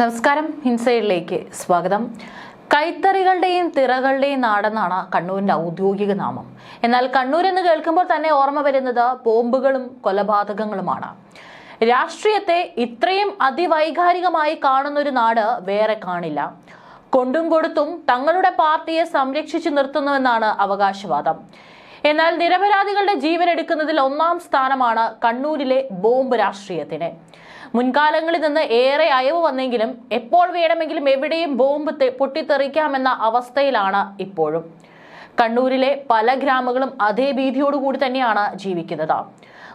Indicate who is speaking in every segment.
Speaker 1: നമസ്കാരം. ഇൻസൈഡിലേക്ക് സ്വാഗതം. കൈത്തറികളുടെയും തിറകളുടെയും നാടെന്നാണ് കണ്ണൂരിന്റെ ഔദ്യോഗിക നാമം. എന്നാൽ കണ്ണൂർ എന്ന് കേൾക്കുമ്പോൾ തന്നെ ഓർമ്മ വരുന്നത് ബോംബുകളും കൊലപാതകങ്ങളുമാണ്. രാഷ്ട്രീയത്തെ ഇത്രയും അതിവൈകാരികമായി കാണുന്ന ഒരു നാട് വേറെ കാണില്ല. കൊണ്ടും കൊടുത്തും തങ്ങളുടെ പാർട്ടിയെ സംരക്ഷിച്ചു നിർത്തുന്നുവെന്നാണ് അവകാശവാദം. എന്നാൽ നിരപരാധികളുടെ ജീവൻ എടുക്കുന്നതിൽ ഒന്നാം സ്ഥാനമാണ് കണ്ണൂരിലെ ബോംബ് രാഷ്ട്രീയത്തിന്. മുൻകാലങ്ങളിൽ നിന്ന് ഏറെ അയവ് വന്നെങ്കിലും എപ്പോൾ വേണമെങ്കിലും എവിടെയും ബോംബ് പൊട്ടിത്തെറിക്കാമെന്ന അവസ്ഥയിലാണ് ഇപ്പോഴും. കണ്ണൂരിലെ പല ഗ്രാമങ്ങളും അതേ ഭീതിയോടുകൂടി തന്നെയാണ് ജീവിക്കുന്നത്.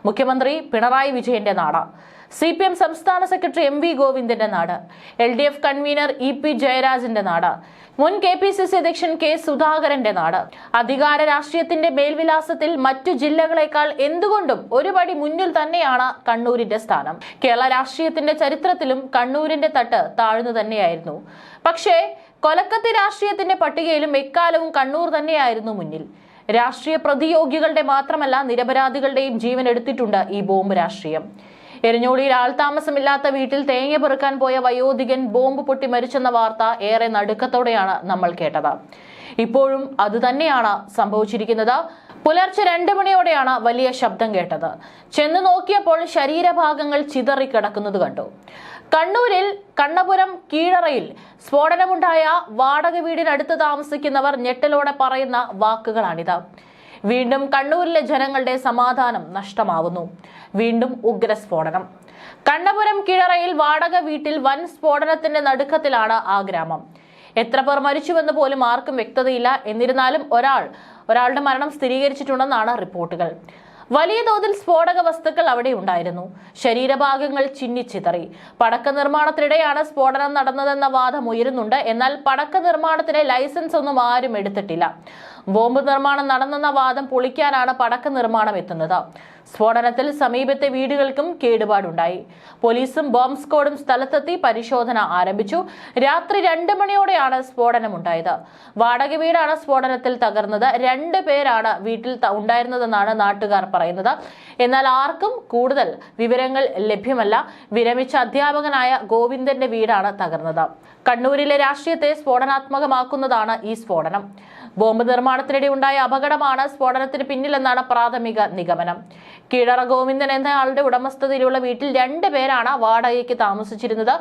Speaker 1: മുഖ്യമന്ത്രി പിണറായി വിജയന്റെ നാട്. സി പി എം സംസ്ഥാന സെക്രട്ടറി എം വി ഗോവിന്ദന്റെ നാട്. L D F convener E P ജയരാജന്റെ നാട്. മുൻ കെ പി സി സി അധ്യക്ഷൻ കെ സുധാകരന്റെ നാട്. അധികാര രാഷ്ട്രീയത്തിന്റെ മേൽവിലാസത്തിൽ മറ്റു ജില്ലകളെക്കാൾ എന്തുകൊണ്ടും ഒരുപടി മുന്നിൽ തന്നെയാണ് കണ്ണൂരിന്റെ സ്ഥാനം. കേരള രാഷ്ട്രീയത്തിന്റെ ചരിത്രത്തിലും കണ്ണൂരിന്റെ തട്ട് താഴ്ന്നു തന്നെയായിരുന്നു. പക്ഷേ കൊലക്കത്തി രാഷ്ട്രീയത്തിന്റെ പട്ടികയിലും എക്കാലവും കണ്ണൂർ തന്നെയായിരുന്നു മുന്നിൽ. രാഷ്ട്രീയ പ്രതിയോഗികളുടെ മാത്രമല്ല നിരപരാധികളുടെയും ജീവൻ എടുത്തിട്ടുണ്ട് ഈ ബോംബ് രാഷ്ട്രീയം. എരഞ്ഞോളിയിൽ ആൾതാമസമില്ലാത്ത വീട്ടിൽ തേങ്ങ പെറുക്കാൻ പോയ വയോധികൻ ബോംബ് പൊട്ടി മരിച്ചെന്ന വാർത്ത ഏറെ നടുക്കത്തോടെയാണ് നമ്മൾ കേട്ടത്. ഇപ്പോഴും അതുതന്നെയാണ് സംഭവിച്ചിരിക്കുന്നത്. പുലർച്ചെ രണ്ട് മണിയോടെയാണ് വലിയ ശബ്ദം കേട്ടത്. ചെന്ന് നോക്കിയപ്പോൾ ശരീരഭാഗങ്ങൾ ചിതറിക്കിടക്കുന്നത് കണ്ടു. കണ്ണൂരിൽ കണ്ണപുരം കീഴറയിൽ സ്ഫോടനമുണ്ടായ വാടക വീടിനടുത്ത് താമസിക്കുന്നവർ ഞെട്ടലോടെ പറയുന്ന വാക്കുകളാണിത്. വീണ്ടും കണ്ണൂരിലെ ജനങ്ങളുടെ സമാധാനം നഷ്ടമാവുന്നു. വീണ്ടും ഉഗ്രസ്ഫോടനം കണ്ണപുരം കിഴറയിൽ വാടക വീട്ടിൽ വൻ സ്ഫോടനത്തിന്റെ നടുക്കത്തിലാണ് ആ ഗ്രാമം. എത്ര പേർ മരിച്ചുവെന്ന് പോലും ആർക്കും വ്യക്തതയില്ല. എന്നിരുന്നാലും ഒരാൾ ഒരാളുടെ മരണം സ്ഥിരീകരിച്ചിട്ടുണ്ടെന്നാണ് റിപ്പോർട്ടുകൾ. വലിയ തോതിൽ സ്ഫോടക വസ്തുക്കൾ അവിടെ ഉണ്ടായിരുന്നു. ശരീരഭാഗങ്ങൾ ചിന്നിച്ചിതറി പടക്ക നിർമ്മാണത്തിനിടെയാണ് സ്ഫോടനം നടന്നതെന്ന വാദം ഉയരുന്നുണ്ട്. എന്നാൽ പടക്ക നിർമ്മാണത്തിന് ലൈസൻസ് ഒന്നും ആരും എടുത്തിട്ടില്ല. ബോംബ് നിർമ്മാണം നടന്നെന്ന വാദം പൊളിക്കാനാണ് പടക്ക നിർമ്മാണം എത്തുന്നത്. സ്ഫോടനത്തിൽ സമീപത്തെ വീടുകൾക്കും കേടുപാടുണ്ടായി. പോലീസും ബോംബ് സ്ക്വാഡും സ്ഥലത്തെത്തി പരിശോധന ആരംഭിച്ചു. രാത്രി രണ്ട് മണിയോടെയാണ് സ്ഫോടനമുണ്ടായത്. വാടക വീടാണ് സ്ഫോടനത്തിൽ തകർന്നത്. രണ്ട് പേരാണ് വീട്ടിൽ ഉണ്ടായിരുന്നതെന്നാണ് നാട്ടുകാർ പറയുന്നത്. എന്നാൽ ആർക്കും കൂടുതൽ വിവരങ്ങൾ ലഭ്യമല്ല. വിരമിച്ച അധ്യാപകനായ ഗോവിന്ദന്റെ വീടാണ് തകർന്നത്. കണ്ണൂരിലെ രാഷ്ട്രീയത്തെ സ്ഫോടനാത്മകമാക്കുന്നതാണ് ഈ സ്ഫോടനം. ബോംബ് നിർമ്മാണത്തിനിടെ ഉണ്ടായ അപകടമാണ് സ്ഫോടനത്തിന് പിന്നിലെന്നാണ് പ്രാഥമിക നിഗമനം. കീഴറ ഗോവിന്ദൻ എന്നയാളുടെ ഉടമസ്ഥതയിലുള്ള വീട്ടിൽ രണ്ടു പേരാണ് വാടകയ്ക്ക് താമസിച്ചിരുന്നത്.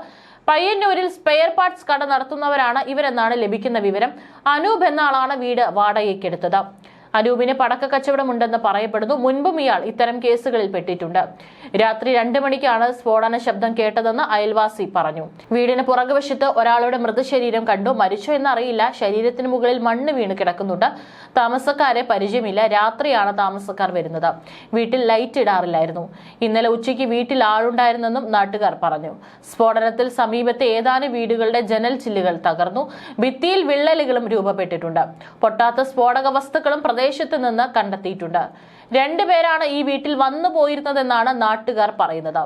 Speaker 1: പയ്യന്നൂരിൽ സ്പെയർ പാർട്സ് കട നടത്തുന്നവരാണ് ഇവരെന്നാണ് ലഭിക്കുന്ന വിവരം. അനൂപ് എന്ന ആളാണ് വീട് വാടകയ്ക്കെടുത്തത്. അനൂപിന് പടക്ക കച്ചവടമുണ്ടെന്ന് പറയപ്പെടുന്നു. മുൻപും ഇയാൾ ഇത്തരം കേസുകളിൽ പെട്ടിട്ടുണ്ട്. രാത്രി രണ്ട് മണിക്കാണ് സ്ഫോടന ശബ്ദം കേട്ടതെന്ന് അയൽവാസി പറഞ്ഞു. വീടിന് പുറകുവശത്ത് ഒരാളുടെ മൃതശരീരം കണ്ടു. മരിച്ചോ എന്നറിയില്ല. ശരീരത്തിന് മുകളിൽ മണ്ണ് വീണ് കിടക്കുന്നുണ്ട്. താമസക്കാരെ പരിചയമില്ല. രാത്രിയാണ് താമസക്കാർ വരുന്നത്. വീട്ടിൽ ലൈറ്റ് ഇടാറില്ലായിരുന്നു. ഇന്നലെ ഉച്ചയ്ക്ക് വീട്ടിൽ ആളുണ്ടായിരുന്നെന്നും നാട്ടുകാർ പറഞ്ഞു. സ്ഫോടനത്തിൽ സമീപത്തെ ഏതാനും വീടുകളുടെ ജനൽ ചില്ലുകൾ തകർന്നു. ഭിത്തിയിൽ വിള്ളലുകളും രൂപപ്പെട്ടിട്ടുണ്ട്. പൊട്ടാത്ത സ്ഫോടക വസ്തുക്കളും പ്രദേശത്ത് നിന്ന് കണ്ടെത്തിയിട്ടുണ്ട്. രണ്ടുപേരാണ് ഈ വീട്ടിൽ വന്നു പോയിരുന്നതെന്നാണ് നാട്ടുകാർ പറയുന്നത്.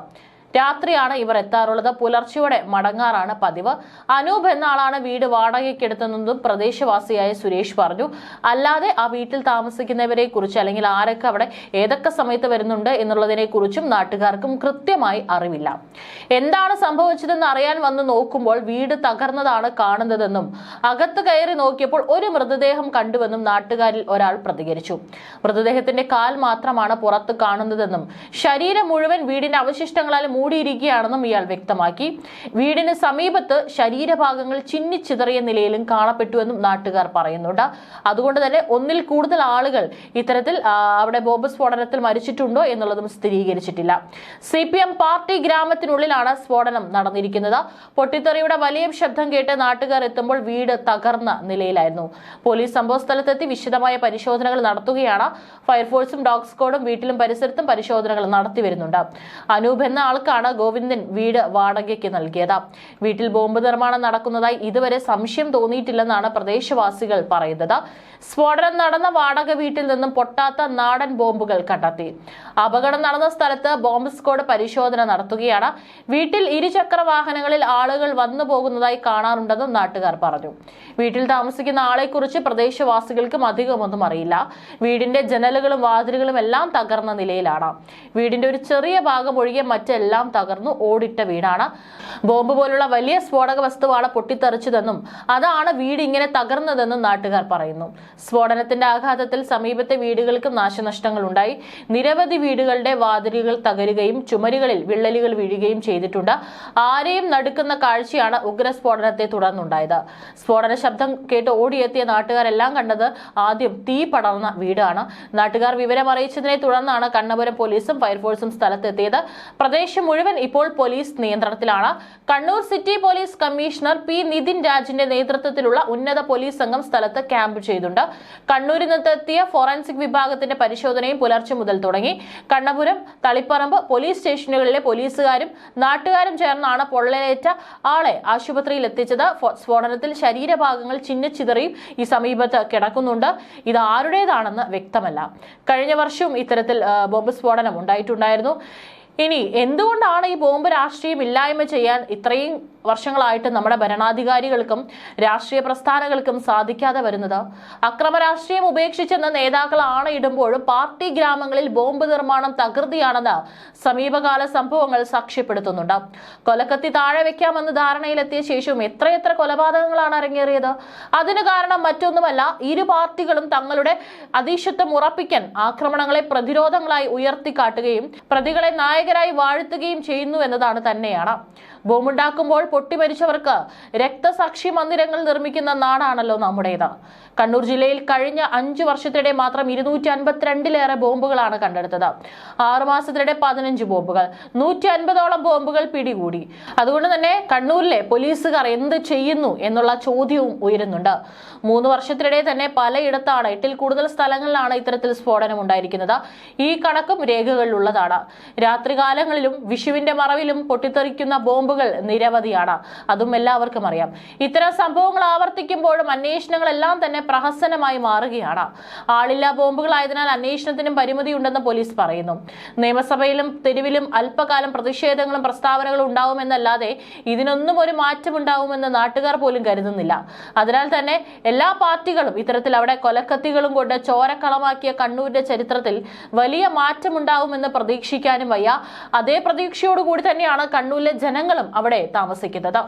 Speaker 1: രാത്രിയാണ് ഇവർ എത്താറുള്ളത്. പുലർച്ചയോടെ മടങ്ങാറാണ് പതിവ്. അനൂപ് എന്ന ആളാണ് വീട് വാടകയ്ക്കെടുത്തതെന്നും പ്രദേശവാസിയായ സുരേഷ് പറഞ്ഞു. അല്ലാതെ ആ വീട്ടിൽ താമസിക്കുന്നവരെ കുറിച്ച് അല്ലെങ്കിൽ ആരൊക്കെ അവിടെ ഏതൊക്കെ സമയത്ത് വരുന്നുണ്ട് എന്നുള്ളതിനെ കുറിച്ചും നാട്ടുകാർക്കും കൃത്യമായി അറിവില്ല. എന്താണ് സംഭവിച്ചതെന്ന് അറിയാൻ വന്ന് നോക്കുമ്പോൾ വീട് തകർന്നതാണ് കാണുന്നതെന്നും അകത്ത് കയറി നോക്കിയപ്പോൾ ഒരു മൃതദേഹം കണ്ടുവെന്നും നാട്ടുകാരിൽ ഒരാൾ പ്രതികരിച്ചു. മൃതദേഹത്തിന്റെ കാൽ മാത്രമാണ് പുറത്ത് കാണുന്നതെന്നും ശരീരം മുഴുവൻ വീടിന്റെ അവശിഷ്ടങ്ങളാൽ മൂടിയിരിക്കുകയാണെന്നും ഇയാൾ വ്യക്തമാക്കി. വീടിന് സമീപത്ത് ശരീരഭാഗങ്ങൾ ചിന്നിച്ചിതറിയ നിലയിലും കാണപ്പെട്ടുവെന്നും നാട്ടുകാർ പറയുന്നുണ്ട്. അതുകൊണ്ട് തന്നെ ഒന്നിൽ കൂടുതൽ ആളുകൾ ഇത്തരത്തിൽ അവിടെ ബോംബ് സ്ഫോടനത്തിൽ മരിച്ചിട്ടുണ്ടോ എന്നുള്ളതും സ്ഥിരീകരിച്ചിട്ടില്ല. സി പി എം പാർട്ടി ഗ്രാമത്തിനുള്ളിലാണ് സ്ഫോടനം നടന്നിരിക്കുന്നത്. പൊട്ടിത്തെറിയുടെ വലിയ ശബ്ദം കേട്ട് നാട്ടുകാർ എത്തുമ്പോൾ വീട് തകർന്ന നിലയിലായിരുന്നു. പോലീസ് സംഭവസ്ഥലത്തെത്തി വിശദമായ പരിശോധനകൾ നടത്തുകയാണ്. ഫയർഫോഴ്സും ഡോഗ് സ്ക്വാഡും വീട്ടിലും പരിസരത്തും പരിശോധനകൾ നടത്തി വരുന്നുണ്ട്. അനൂപ് എന്ന ആൾക്കാണ് ഗോവിന്ദൻ വീട് വാടകയ്ക്ക് നൽകിയത്. വീട്ടിൽ ബോംബ് നിർമ്മാണം നടക്കുന്നതായി ഇതുവരെ സംശയം തോന്നിയിട്ടില്ലെന്നാണ് പ്രദേശവാസികൾ പറയുന്നത്. സ്ഫോടനം നടന്ന വാടക വീട്ടിൽ നിന്നും പൊട്ടാത്ത നാടൻ ബോംബുകൾ കണ്ടെത്തി. അപകടം നടന്ന സ്ഥലത്ത് ബോംബ് സ്ക്വാഡ് പരിശോധന നടത്തുകയാണ്. വീട്ടിൽ ഇരുചക്ര വാഹനങ്ങളിൽ ആളുകൾ വന്നു പോകുന്നതായി കാണാറുണ്ടെന്നും നാട്ടുകാർ പറഞ്ഞു. വീട്ടിൽ താമസിക്കുന്ന ആളെക്കുറിച്ച് പ്രദേശവാസികൾക്കും അധികമൊന്നും അറിയില്ല. വീടിന്റെ ജനലുകളും വാതിലുകളും എല്ലാം തകർന്ന നിലയിലാണ്. വീടിന്റെ ഒരു ചെറിയ ഭാഗം ഒഴികെ മറ്റെല്ലാം തകർന്നു ഓടിട്ട വീടാണ്. ബോംബ് പോലുള്ള വലിയ സ്ഫോടക വസ്തുവാണ് പൊട്ടിത്തെറിച്ചതെന്നും അതാണ് വീട് ഇങ്ങനെ തകർന്നതെന്നും നാട്ടുകാർ പറയുന്നു. സ്ഫോടനത്തിന്റെ ആഘാതത്തിൽ സമീപത്തെ വീടുകൾക്ക് നാശനഷ്ടങ്ങൾ ഉണ്ടായി നിരവധി വീടുകളുടെ വാതിലുകൾ തകരുകയും ചുമരുകളിൽ വിള്ളലുകൾ വീഴുകയും ചെയ്തിട്ടുണ്ട്. ആരെയും നടുക്കുന്ന കാഴ്ചയാണ് ഉഗ്രസ്ഫോടനത്തെ തുടർന്നുണ്ടായത്. സ്ഫോടന ശബ്ദം കേട്ട് ഓടിയെത്തിയ നാട്ടുകാരെല്ലാം കണ്ടത് ആദ്യം തീ പടർന്ന വീടാണ്. നാട്ടുകാർ വിവരം അറിയിച്ചതിനെ തുടർന്നാണ് കണ്ണപുരം പോലീസും ഫയർഫോഴ്സും സ്ഥലത്തെത്തിയത്. പ്രദേശം മുഴുവൻ ഇപ്പോൾ പോലീസ് നിയന്ത്രണത്തിലാണ്. Kannur city police commissioner P Nithin രാജിന്റെ നേതൃത്വത്തിലുള്ള ഉന്നത പോലീസ് സംഘം സ്ഥലത്ത് ക്യാമ്പ് ചെയ്തുണ്ട്. കണ്ണൂരിൽ നിന്നെത്തിയ ഫോറൻസിക് വിഭാഗത്തിന്റെ പരിശോധനയും പുലർച്ചെ മുതൽ തുടങ്ങി. കണ്ണപുരം തളിപ്പറമ്പ് പോലീസ് സ്റ്റേഷനുകളിലെ പോലീസുകാരും നാട്ടുകാരും ചേർന്നാണ് പൊള്ളലേറ്റ ആളെ ആശുപത്രിയിൽ എത്തിച്ചത് സ്ഫോടനത്തിൽ സ്ഫോടനത്തിൽ ശരീരഭാഗങ്ങൾ ചിന്നച്ചിതറിയും ഈ സമീപത്ത് കിടക്കുന്നുണ്ട്. ഇത് ആരുടേതാണെന്ന് വ്യക്തമല്ല. കഴിഞ്ഞ വർഷവും ഇത്തരത്തിൽ ബോംബ് സ്ഫോടനം ഉണ്ടായിട്ടുണ്ടായിരുന്നു. ഇനി എന്തുകൊണ്ടാണ് ഈ ബോംബ് രാഷ്ട്രീയം ഇല്ലായ്മ ചെയ്യാൻ ഇത്രയും വർഷങ്ങളായിട്ട് നമ്മുടെ ഭരണാധികാരികൾക്കും രാഷ്ട്രീയ പ്രസ്ഥാനങ്ങൾക്കും സാധിക്കാതെ വരുന്നത്? അക്രമ രാഷ്ട്രീയം ഉപേക്ഷിച്ചെന്ന നേതാക്കൾ ആണയിടുമ്പോഴും പാർട്ടി ഗ്രാമങ്ങളിൽ ബോംബ് നിർമ്മാണം തകൃതിയാണെന്ന് സമീപകാല സംഭവങ്ങൾ സാക്ഷ്യപ്പെടുത്തുന്നുണ്ട്. കൊലക്കത്തി താഴെ വെക്കാമെന്ന് ധാരണയിലെത്തിയ ശേഷവും എത്രയെത്ര കൊലപാതകങ്ങളാണ് അരങ്ങേറിയത്? അതിന് കാരണം മറ്റൊന്നുമല്ല ഇരു പാർട്ടികളും തങ്ങളുടെ അതീശത്വം ഉറപ്പിക്കാൻ ആക്രമണങ്ങളെ പ്രതിരോധങ്ങളായി ഉയർത്തിക്കാട്ടുകയും പ്രതികളെ നായകരായി വാഴ്ത്തുകയും ചെയ്യുന്നു എന്നതാണ് തന്നെയാണ്. ബോംബുണ്ടാക്കുമ്പോൾ പൊട്ടിമരിച്ചവർക്ക് രക്തസാക്ഷി മന്ദിരങ്ങൾ നിർമ്മിക്കുന്ന നാടാണല്ലോ നമ്മുടേത്. കണ്ണൂർ ജില്ലയിൽ കഴിഞ്ഞ അഞ്ചു വർഷത്തിനിടെ മാത്രം ഇരുന്നൂറ്റി അൻപത്തിരണ്ടിലേറെ ബോംബുകളാണ് കണ്ടെടുത്തത്. ആറുമാസത്തിനിടെ പതിനഞ്ച് ബോംബുകൾ നൂറ്റി അൻപതോളം ബോംബുകൾ പിടികൂടി. അതുകൊണ്ട് തന്നെ കണ്ണൂരിലെ പോലീസുകാർ എന്ത് ചെയ്യുന്നു എന്നുള്ള ചോദ്യവും ഉയരുന്നുണ്ട്. മൂന്ന് വർഷത്തിനിടെ തന്നെ പലയിടത്താണ് എട്ടിൽ കൂടുതൽ സ്ഥലങ്ങളിലാണ് ഇത്തരത്തിൽ സ്ഫോടനം ഉണ്ടായിരിക്കുന്നത് ഈ കണക്കും രേഖകളിലുള്ളതാണ്. രാത്രികാലങ്ങളിലും വിഷുവിന്റെ മറവിലും പൊട്ടിത്തെറിക്കുന്ന ബോംബുകൾ നിരവധിയാണ്. അതും എല്ലാവർക്കും അറിയാം. ഇത്തരം സംഭവങ്ങൾ ആവർത്തിക്കുമ്പോഴും അന്വേഷണങ്ങളെല്ലാം തന്നെ പ്രഹസനമായി മാറുകയാണ്. ആളില്ലാ ബോംബുകൾ ബോംബുകളായതിനാൽ അന്വേഷണത്തിനും പരിമിതിയുണ്ടെന്ന് പോലീസ് പറയുന്നു. നിയമസഭയിലും തെരുവിലും അല്പകാലം പ്രതിഷേധങ്ങളും പ്രസ്താവനകളും ഉണ്ടാവുമെന്നല്ലാതെ ഇതിനൊന്നും ഒരു മാറ്റം മാറ്റമുണ്ടാവുമെന്ന് നാട്ടുകാർ പോലും കരുതുന്നില്ല. അതിനാൽ തന്നെ എല്ലാ പാർട്ടികളും ഇത്തരത്തിൽ അവിടെ കൊലക്കത്തികളും കൊണ്ട് ചോരക്കളമാക്കിയ കണ്ണൂരിന്റെ ചരിത്രത്തിൽ വലിയ മാറ്റമുണ്ടാവുമെന്ന് പ്രതീക്ഷിക്കാനും വയ്യ. അതേ പ്രതീക്ഷയോടുകൂടി തന്നെയാണ് കണ്ണൂരിലെ ജനങ്ങളും അവിടെ താമസിക്കുന്നത്.